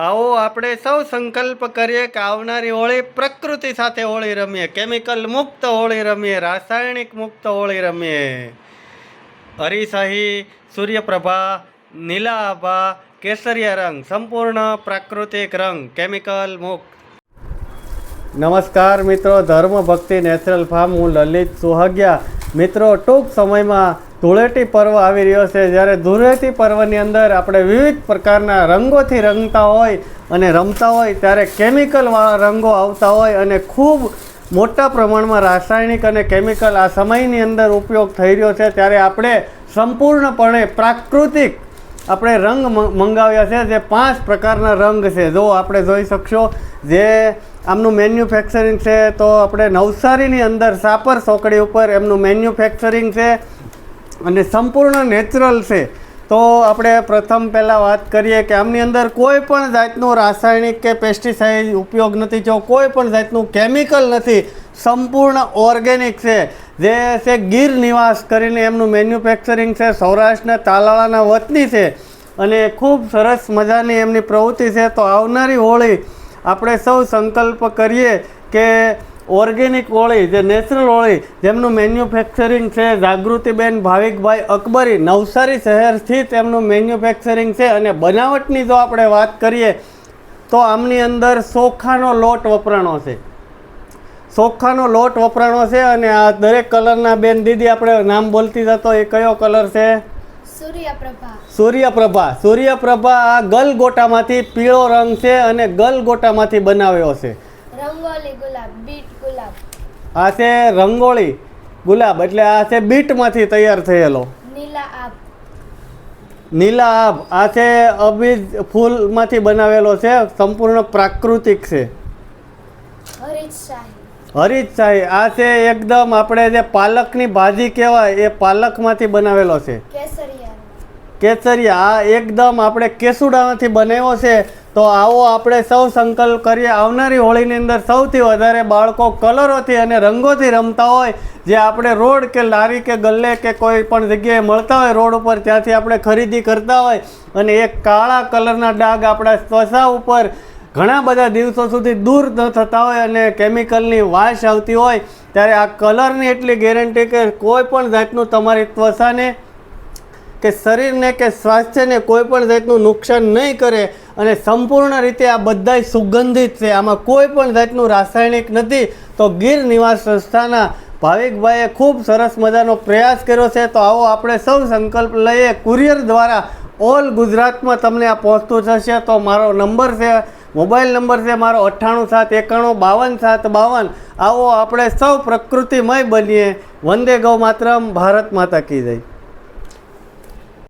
આવો આપણે સૌ સંકલ્પ કરીએ કે આવનારી હોળી પ્રકૃતિ સાથે હોળી રમીએ, કેમિકલ મુક્ત હોળી રમીએ, રાસાયણિક મુક્ત હોળી રમીએ. હરિશાહી સૂર્યપ્રભા નીલા આભા કેસરિયા રંગ, સંપૂર્ણ પ્રાકૃતિક રંગ, કેમિકલ મુક્ત. નમસ્કાર મિત્રો ધર્મ ભક્તિ નેચરલ ફાર્મ, હું લલિત સુહાગિયા. મિત્રો, ટૂંક સમયમાં ધૂળેટી પર્વ આવી રહ્યો છે. જ્યારે ધૂળેટી પર્વની અંદર આપણે વિવિધ પ્રકારના રંગોથી રંગતા હોય અને રમતા હોય, ત્યારે કેમિકલવાળા રંગો આવતા હોય અને ખૂબ મોટા પ્રમાણમાં રાસાયણિક અને કેમિકલ આ સમયની અંદર ઉપયોગ થઈ રહ્યો છે. ત્યારે આપણે સંપૂર્ણપણે પ્રાકૃતિક આપણે રંગ મંગાવ્યા છે, જે પાંચ પ્રકારના રંગ છે. જો આપણે જોઈ શકશો, જે આમનું મેન્યુફેક્ચરિંગ છે, તો આપણે નવસારીની અંદર સાપર ચોકડી ઉપર એમનું મેન્યુફેક્ચરિંગ છે અને સંપૂર્ણ નેચરલ છે. તો આપણે પ્રથમ પહેલાં વાત કરીએ કે આમની અંદર કોઈ પણ જાતનું રાસાયણિક કે પેસ્ટિસાઇડ ઉપયોગ નથી, જો કોઈ પણ જાતનું કેમિકલ નથી, સંપૂર્ણ ઓર્ગેનિક છે. જે છે ગીર નિવાસ કરીને એમનું મેન્યુફેક્ચરિંગ છે, સૌરાષ્ટ્રના તાલાળાના વતની છે. અને ખૂબ સરસ મજાની એમની પ્રવૃત્તિ છે. તો આવનારી હોળી આપણે સૌ સંકલ્પ કરીએ કે ઓર્ગેનિક હોળી, જે નેચરલ હોળી, જેમનું મેન્યુફેક્ચરિંગ છે, જાગૃતિબેન ભાવિકભાઈ અકબરી, નવસારી શહેર સ્થિત એમનું મેન્યુફેક્ચરિંગ છે. અને બનાવટની જો આપણે વાત કરીએ, તો આમની અંદર સોખાનો લોટ વપરાણો છે. સોખાનો લોટ વપરાણો છે અને આ દરેક કલરના બેન, દીદી, આપણે નામ બોલતી જતો, એ કયો કલર છે? સૂર્યપ્રભા. સૂર્યપ્રભા. સૂર્યપ્રભા આ ગલગોટામાંથી પીળો રંગ છે અને ગલગોટામાંથી બનાવ્યો છે. રંગોલી ગુલાબ બીટ ગુલાબ. આ છે રંગોળી ગુલાબ એટલે આ છે બીટમાંથી તૈયાર થયેલો. નીલા આભ. નીલા આબ આ છે અબીજ ફૂલમાંથી બનાવેલો છે સંપૂર્ણ પ્રાકૃતિક છે. હરીજ શાહી. આ છે એકદમ આપણે જે પાલકની ભાજી કહેવાય એ પાલકમાંથી બનાવેલો છે. કેસરિયા કેસરિયા, આ એકદમ આપણે કેસુડામાંથી બનાવ્યો છે. તો આવો આપણે સૌ સંકલ્પ કરીએ. આવનારી હોળીની અંદર સૌથી વધારે બાળકો કલરોથી અને રંગોથી રમતા હોય. જે આપણે રોડ કે લારી કે ગલ્લે કે કોઈ પણ જગ્યાએ મળતા હોય રોડ ઉપર, ત્યાંથી આપણે ખરીદી કરતા હોય. અને એક કાળા કલરના ડાઘ આપણા ત્વચા ઉપર ઘણા બધા દિવસો સુધી દૂર ન થતા હોય અને કેમિકલની વાસ આવતી હોય. ત્યારે આ કલરની એટલી ગેરંટી કે કોઈ પણ જાતનું તમારી ત્વચાને કે શરીરને કે સ્વાસ્થ્યને કોઈ પણ જાતનું નુકસાન નહીં કરે અને સંપૂર્ણ રીતે આ બધાય સુગંધિત છે. આમાં કોઈ પણ જાતનું રાસાયણિક નથી. તો ગીર નિવાસ સંસ્થાના ભાવિકભાઈએ ખૂબ સરસ મજાનો પ્રયાસ કર્યો છે. તો આવો આપણે સૌ સંકલ્પ લઈએ. કુરિયર દ્વારા ઓલ ગુજરાતમાં તમને આ પહોંચતું થશે તો મારો નંબર છે, મોબાઈલ નંબર છે મારો અઠ્ઠાણું સાત એકાણું બાવન સાત બાવન. આવો આપણે સૌ પ્રકૃતિમય બનીએ. વંદે ગૌ માતરમ, ભારત માતા કી જય.